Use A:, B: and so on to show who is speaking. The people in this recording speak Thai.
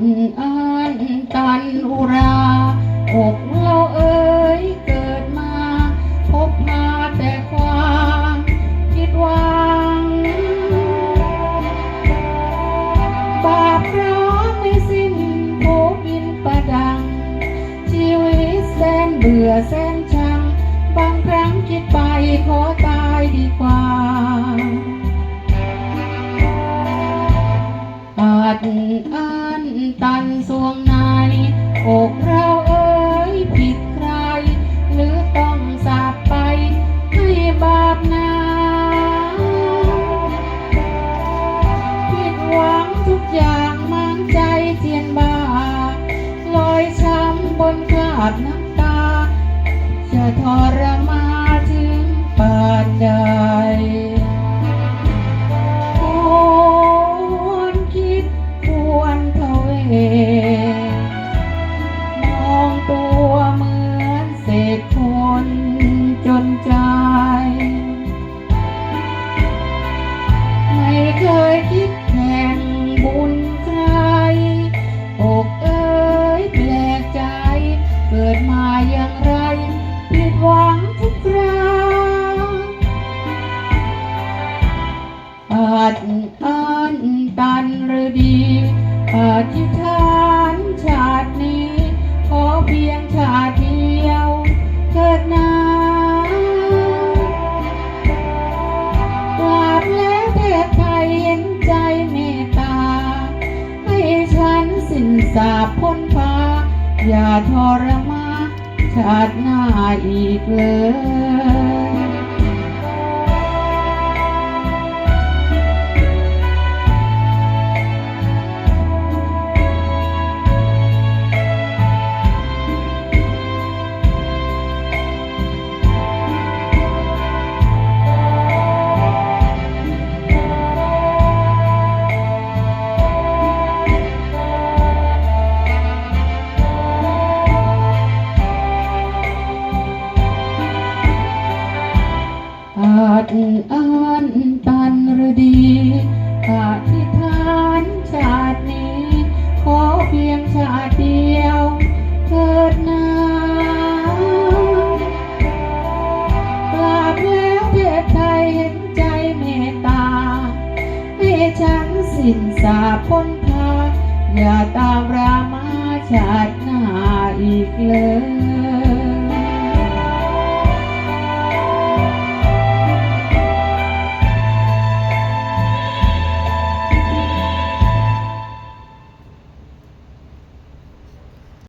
A: อันตันอุราอกเราเอ๋ยเกิดมา พบมาแต่ความคิดหวัง บาปร้อไม่สิ้นโบบินประดัง ชีวิตแสนเบื่อแสนชัง บางครั้งคิดไปขอตายดี ตันสวงในอกเราเอ่ยผิดใคร หรือต้องสาบไปให้บาปนาผิดหวังทุกอย่างมั่งใจเจียนบาลอยช้ำบนคราบน้ำตา จะทรมาถึงปานใด อันตันหรือดีอธิษฐานชาตินี้ ขอเพียงชาติเดียวเกิดนากราบแล้วเทพไทยเห็นใจเมตตา ให้ฉันสิ้นสาบพ้นพาอย่าทรมานชาติหน้าอีกเลย อันตันรือดีอธิษฐานชาตินี้ ขอเพียงชาติเดียวเกิดนากราบแล้วเทพไทยเห็นใจเมตตา ให้ฉันสิ้นสาพ้นพาอย่าตามรามาชาติหน้าอีกเลย